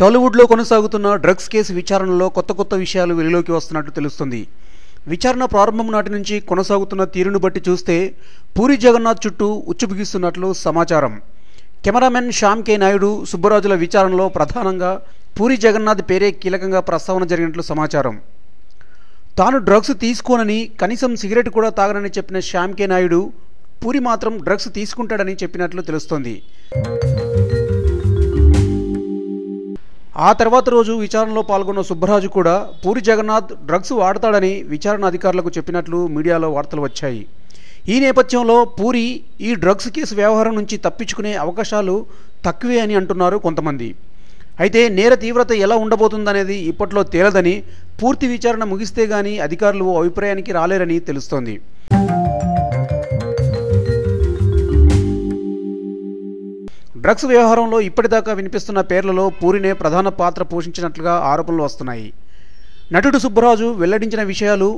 టాలీవుడ్లో కొనసాగుతున్న drugs case విచారణలో కొత్త కొత్త విషయాలు వెలుగులోకి వస్తున్నట్టు తెలుస్తుంది. విచారణ ప్రారంభం నాటి నుంచి కొనసాగుతున్న తీరును బట్టి చూస్తే పూరి జగన్నాథ్ చుట్టూ ఉచ్చుబిగిస్తున్నట్లు సమాచారం. Cameraman Shyam K. నాయుడు సుబ్బరాజుల విచారణలో ప్రధానంగా పూరి జగన్నాథ్ పేరే కీలకంగా ప్రస్తావన జరిగినట్లు సమాచారం. తాను డ్రగ్స్ తీసుకోనని కనీసం సిగరెట్ కూడా తాగనని చెప్పిన శ్యామ్ కే. నాయుడు పూరి మాత్రం డ్రగ్స్ తీసుకుంటాడని చెప్పినట్లు తెలుస్తోంది. ఆ తర్వాత రోజు విచారణలో పాల్గొన్న సుబ్బరాజు కూడా పూరి జగన్నాథ్ డ్రగ్స్ వాడతాడని విచారణ అధికారులకు చెప్పినట్లు మీడియాలో వార్తలు వచ్చాయి. ఈ నేపథ్యంలో పూరి ఈ డ్రగ్స్ కేసు వ్యవహారం నుంచి తప్పించుకునే అవకాశాలు తక్కువే అని అంటున్నారు కొంతమంది. అయితే నేర తీవ్రత ఎలా ఉండబోతుందనేది ఇప్పట్లో తేలదని పూర్తి విచారణ ముగిస్తే గానీ అధికారులు ఓ అభిప్రాయానికి రాలేరని తెలుస్తోంది. డ్రగ్స్ వ్యవహారంలో ఇప్పటిదాకా వినిపిస్తున్న పేర్లలో పూరినే ప్రధాన పాత్ర పోషించినట్లుగా ఆరోపణలు వస్తున్నాయి. నటుడు సుబ్బరాజు వెల్లడించిన విషయాలు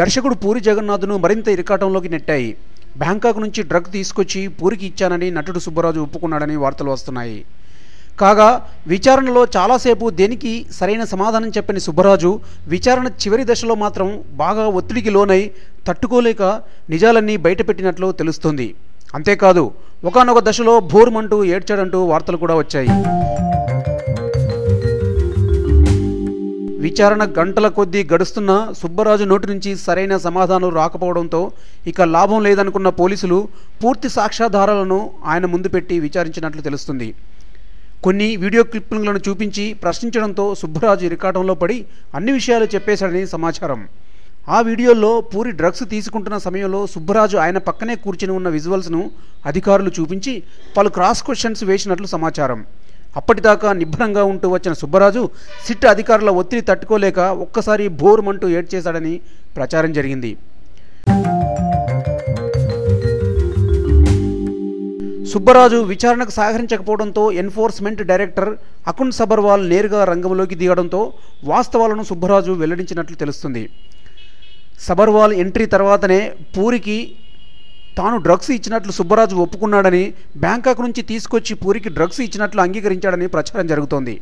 దర్శకుడు పూరి జగన్నాథ్ను మరింత ఇరకాటంలోకి నెట్టాయి. బ్యాంకాక్ నుంచి డ్రగ్ తీసుకొచ్చి పూరికి ఇచ్చానని నటుడు సుబ్బరాజు ఒప్పుకున్నాడని వార్తలు వస్తున్నాయి. కాగా విచారణలో చాలాసేపు దేనికి సరైన సమాధానం చెప్పని సుబ్బరాజు విచారణ చివరి దశలో మాత్రం బాగా ఒత్తిడికి లోనై తట్టుకోలేక నిజాలన్నీ బయటపెట్టినట్లు తెలుస్తుంది. అంతేకాదు ఒకనొక దశలో భూర్మంటూ ఏడ్చాడంటూ వార్తలు కూడా వచ్చాయి. విచారణ గంటల కొద్దీ గడుస్తున్న సుబ్బరాజు నోటి నుంచి సరైన సమాధానం రాకపోవడంతో ఇక లాభం లేదనుకున్న పోలీసులు పూర్తి సాక్ష్యాధారాలను ఆయన ముందు పెట్టి విచారించినట్లు తెలుస్తుంది. కొన్ని వీడియో క్లిప్పింగ్లను చూపించి ప్రశ్నించడంతో సుబ్బరాజు రికార్డంలో పడి అన్ని విషయాలు చెప్పేశాడని సమాచారం. ఆ వీడియోలో పూరి డ్రగ్స్ తీసుకుంటున్న సమయంలో సుబ్బరాజు ఆయన పక్కనే కూర్చుని ఉన్న విజువల్స్ను అధికారులు చూపించి పలు క్రాస్ క్వశ్చన్స్ వేసినట్లు సమాచారం. అప్పటిదాకా నిబ్బరంగా ఉంటూ వచ్చిన సుబ్బరాజు సిట్ అధికారుల ఒత్తిడి తట్టుకోలేక ఒక్కసారి బోరుమంటూ ఏడ్చేశాడని ప్రచారం జరిగింది. సుబ్బరాజు విచారణకు సహకరించకపోవడంతో ఎన్ఫోర్స్మెంట్ డైరెక్టర్ అకున్ సబర్వాల్ నేరుగా రంగంలోకి దిగడంతో వాస్తవాలను సుబ్బరాజు వెల్లడించినట్లు తెలుస్తుంది. సబర్వాల్ ఎంట్రీ తర్వాతనే పూరికి తాను డ్రగ్స్ ఇచ్చినట్లు సుబ్బరాజు ఒప్పుకున్నాడని బ్యాంకాక్ నుంచి తీసుకొచ్చి పూరికి డ్రగ్స్ ఇచ్చినట్లు అంగీకరించాడని ప్రచారం జరుగుతోంది.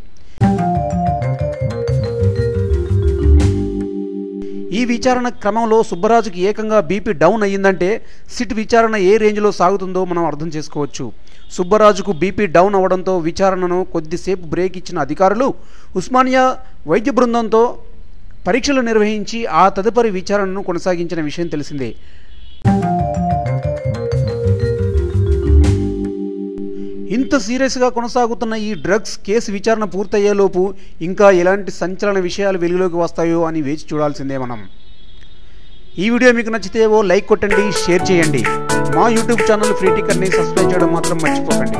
ఈ విచారణ క్రమంలో సుబ్బరాజుకి ఏకంగా బీపీ డౌన్ అయ్యిందంటే సిట్ విచారణ ఏ రేంజ్లో సాగుతుందో మనం అర్థం చేసుకోవచ్చు. సుబ్బరాజుకు బీపీ డౌన్ అవ్వడంతో విచారణను కొద్దిసేపు బ్రేక్ ఇచ్చిన అధికారులు ఉస్మానియా వైద్య బృందంతో పరీక్షలు నిర్వహించి ఆ తదుపరి విచారణను కొనసాగించిన విషయం తెలిసిందే. ఇంత సీరియస్గా కొనసాగుతున్న ఈ డ్రగ్స్ కేసు విచారణ పూర్తయ్యేలోపు ఇంకా ఎలాంటి సంచలన విషయాలు వెలుగులోకి వస్తాయో అని వేచి చూడాల్సిందే మనం. ఈ వీడియో మీకు నచ్చితే ఓ లైక్ కొట్టండి షేర్ చేయండి. మా యూట్యూబ్ ఛానల్ ఫ్రీ టిక్కర్ని సబ్స్క్రైబ్ చేయడం మాత్రం మర్చిపోకండి.